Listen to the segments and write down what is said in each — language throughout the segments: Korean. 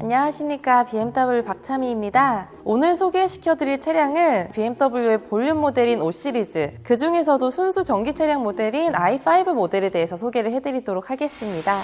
안녕하십니까 BMW 박차미입니다. 오늘 소개시켜드릴 차량은 BMW의 볼륨 모델인 5 시리즈 그 중에서도 순수 전기 차량 모델인 i5 모델에 대해서 소개를 해드리도록 하겠습니다.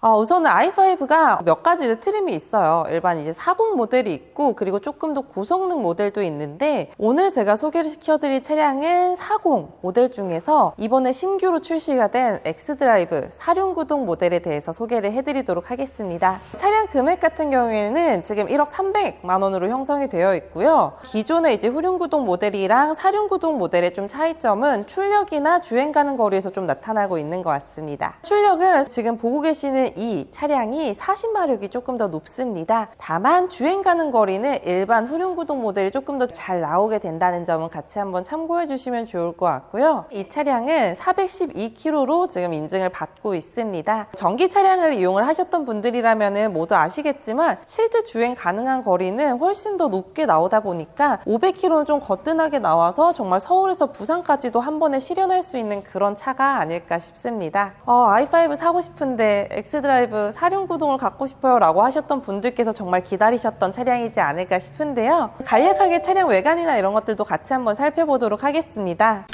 아, 우선은 i5가 몇 가지 트림이 있어요. 일반 이제 40 모델이 있고, 그리고 조금 더 고성능 모델도 있는데, 오늘 제가 소개를 시켜드릴 차량은 40 모델 중에서 이번에 신규로 출시가 된 엑스드라이브 사륜구동 모델에 대해서 소개를 해드리도록 하겠습니다. 차량 금액 같은 경우에는 지금 1억 300만 원으로 형성이 되어 있고요. 기존의 이제 후륜구동 모델이랑 사륜구동 모델의 좀 차이점은 출력이나 주행 가는 거리에서 좀 나타나고 있는 것 같습니다. 출력은 지금 보고 계시는 이 차량이 40마력이 조금 더 높습니다. 다만 주행 가는 거리는 일반 후륜구동 모델이 조금 더 잘 나오게 된다는 점은 같이 한번 참고해 주시면 좋을 것 같고요. 이 차량은 412km로 지금 인증을 받고 있습니다. 전기 차량을 이용을 하셨던 분들이라면 모두 아시겠지만 실제 주행 가능한 거리는 훨씬 더 높게 나오다 보니까 500km는 좀 거뜬하게 나와서 정말 서울에서 부산까지도 한 번에 실현할 수 있는 그런 차가 아닐까 싶습니다. 어, i5 사고 싶은데 엑스드라이브 사륜구동을 갖고 싶어요 라고 하셨던 분들께서 정말 기다리셨던 차량이지 않을까 싶은데요. 간략하게 차량 외관이나 이런 것들도 같이 한번 살펴보도록 하겠습니다.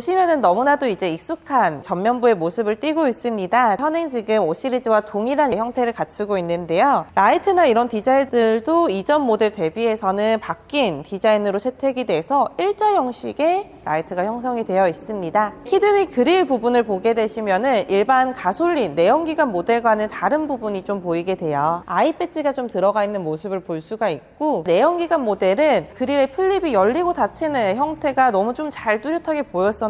보시면은 너무나도 이제 익숙한 전면부의 모습을 띠고 있습니다. 현행 지금 5 시리즈와 동일한 형태를 갖추고 있는데요. 라이트나 이런 디자인들도 이전 모델 대비해서는 바뀐 디자인으로 채택이 돼서 일자 형식의 라이트가 형성이 되어 있습니다. 히드니 그릴 부분을 보게 되시면은 일반 가솔린 내연기관 모델과는 다른 부분이 좀 보이게 돼요. 아이 배지가 좀 들어가 있는 모습을 볼 수가 있고 내연기관 모델은 그릴의 플립이 열리고 닫히는 형태가 너무 좀 잘 뚜렷하게 보였었는데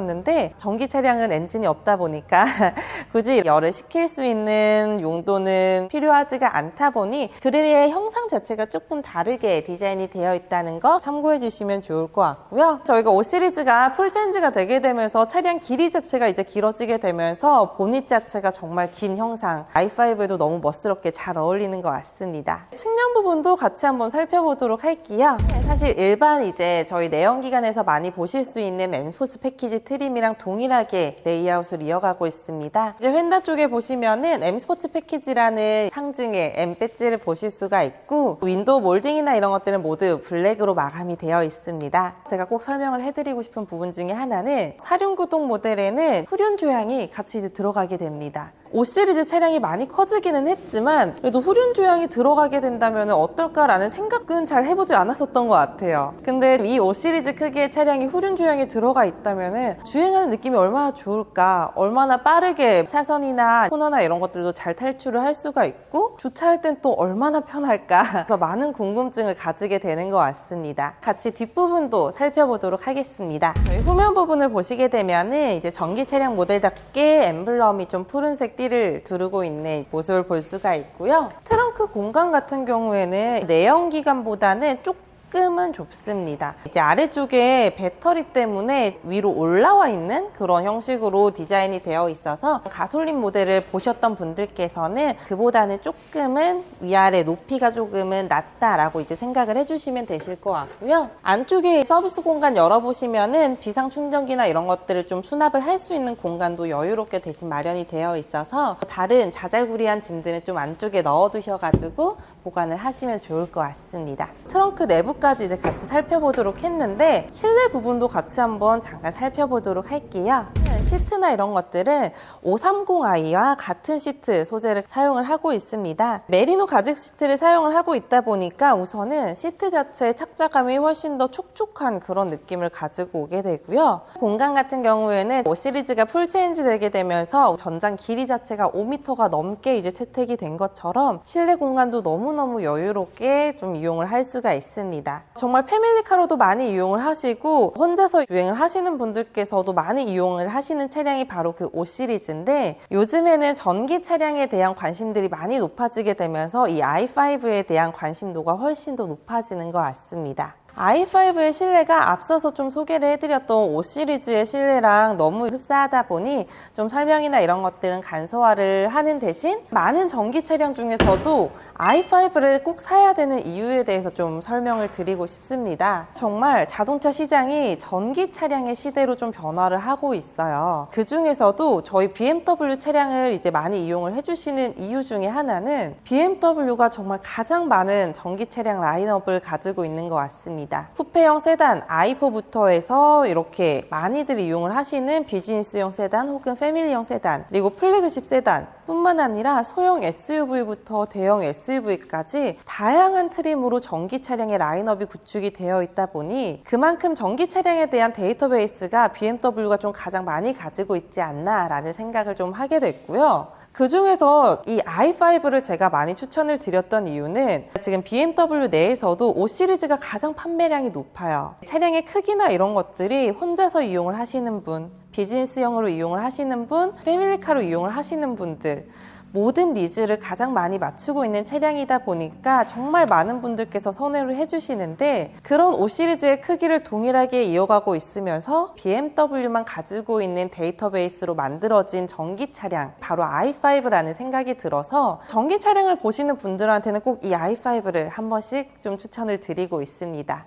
전기 차량은 엔진이 없다 보니까 굳이 열을 식힐 수 있는 용도는 필요하지가 않다 보니 그릴의 형상 자체가 조금 다르게 디자인이 되어 있다는 거 참고해 주시면 좋을 것 같고요. 저희가 5 시리즈가 풀체인지가 되게 되면서 차량 길이 자체가 이제 길어지게 되면서 보닛 자체가 정말 긴 형상 i5에도 너무 멋스럽게 잘 어울리는 것 같습니다. 측면 부분도 같이 한번 살펴보도록 할게요. 사실 일반 이제 저희 내연기관에서 많이 보실 수 있는 엠포스 패키지 트림이랑 동일하게 레이아웃을 이어가고 있습니다. 이제 휀다 쪽에 보시면은 M 스포츠 패키지라는 상징의 M 배지를 보실 수가 있고 윈도우 몰딩이나 이런 것들은 모두 블랙으로 마감이 되어 있습니다. 제가 꼭 설명을 해드리고 싶은 부분 중에 하나는 사륜 구동 모델에는 후륜 조향이 같이 들어가게 됩니다. 5 시리즈 차량이 많이 커지기는 했지만 그래도 후륜 조향이 들어가게 된다면 어떨까라는 생각은 잘 해보지 않았었던 것 같아요. 근데 이 5 시리즈 크기의 차량이 후륜 조향이 들어가 있다면 주행하는 느낌이 얼마나 좋을까, 얼마나 빠르게 차선이나 코너나 이런 것들도 잘 탈출을 할 수가 있고 주차할 땐 또 얼마나 편할까 그래서 많은 궁금증을 가지게 되는 것 같습니다. 같이 뒷부분도 살펴보도록 하겠습니다. 후면 부분을 보시게 되면은 이제 전기 차량 모델답게 엠블럼이 좀 푸른색 띠를 두르고 있는 모습을 볼 수가 있고요. 트렁크 공간 같은 경우에는 내연기관보다는 조금 조금은 좁습니다. 이제 아래쪽에 배터리 때문에 위로 올라와 있는 그런 형식으로 디자인이 되어 있어서 가솔린 모델을 보셨던 분들께서는 그보다는 조금은 위아래 높이가 조금은 낮다라고 이제 생각을 해주시면 되실 것 같고요. 안쪽에 서비스 공간 열어보시면은 비상 충전기나 이런 것들을 좀 수납을 할 수 있는 공간도 여유롭게 대신 마련이 되어 있어서 다른 자잘구리한 짐들은 좀 안쪽에 넣어두셔가지고 보관을 하시면 좋을 것 같습니다. 트렁크 내부까지 이제 같이 살펴보도록 했는데 실내 부분도 같이 한번 잠깐 살펴보도록 할게요. 시트나 이런 것들은 530i와 같은 시트 소재를 사용을 하고 있습니다. 메리노 가죽 시트를 사용을 하고 있다 보니까 우선은 시트 자체의 착자감이 훨씬 더 촉촉한 그런 느낌을 가지고 오게 되고요. 공간 같은 경우에는 5 시리즈가 풀 체인지 되게 되면서 전장 길이 자체가 5m가 넘게 이제 채택이 된 것처럼 실내 공간도 너무너무 여유롭게 좀 이용을 할 수가 있습니다. 정말 패밀리카로도 많이 이용을 하시고 혼자서 주행을 하시는 분들께서도 많이 이용을 하시 는 차량이 바로 그 5 시리즈인데 요즘에는 전기 차량에 대한 관심들이 많이 높아지게 되면서 이 i5에 대한 관심도가 훨씬 더 높아지는 것 같습니다. I5의 실내가 앞서서 좀 소개를 해드렸던 5 시리즈의 실내랑 너무 흡사하다 보니 좀 설명이나 이런 것들은 간소화를 하는 대신 많은 전기 차량 중에서도 i5를 꼭 사야 되는 이유에 대해서 좀 설명을 드리고 싶습니다. 정말 자동차 시장이 전기 차량의 시대로 좀 변화를 하고 있어요. 그 중에서도 저희 BMW 차량을 이제 많이 이용을 해주시는 이유 중에 하나는 BMW가 정말 가장 많은 전기 차량 라인업을 가지고 있는 것 같습니다. 쿠페형 세단 i4부터 해서 이렇게 많이들 이용을 하시는 비즈니스형 세단 혹은 패밀리형 세단 그리고 플래그십 세단 뿐만 아니라 소형 SUV부터 대형 SUV까지 다양한 트림으로 전기 차량의 라인업이 구축이 되어 있다 보니 그만큼 전기 차량에 대한 데이터베이스가 BMW가 좀 가장 많이 가지고 있지 않나라는 생각을 좀 하게 됐고요. 그 중에서 이 i5를 제가 많이 추천을 드렸던 이유는 지금 BMW 내에서도 5 시리즈가 가장 판매량이 높아요. 차량의 크기나 이런 것들이 혼자서 이용을 하시는 분, 비즈니스형으로 이용을 하시는 분, 패밀리카로 이용을 하시는 분들, 모든 니즈를 가장 많이 맞추고 있는 차량이다 보니까 정말 많은 분들께서 선호를 해주시는데 그런 5 시리즈의 크기를 동일하게 이어가고 있으면서 BMW만 가지고 있는 데이터베이스로 만들어진 전기 차량 바로 i5라는 생각이 들어서 전기 차량을 보시는 분들한테는 꼭 이 i5를 한 번씩 좀 추천을 드리고 있습니다.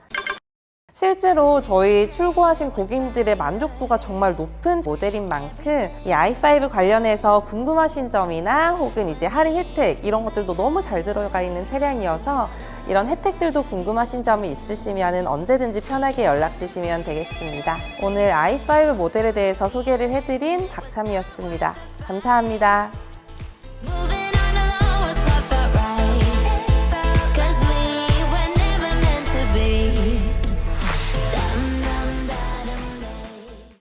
실제로 저희 출고하신 고객님들의 만족도가 정말 높은 모델인 만큼 이 i5 관련해서 궁금하신 점이나 혹은 이제 할인 혜택 이런 것들도 너무 잘 들어가 있는 차량이어서 이런 혜택들도 궁금하신 점이 있으시면 언제든지 편하게 연락 주시면 되겠습니다. 오늘 i5 모델에 대해서 소개를 해드린 박참이었습니다. 감사합니다.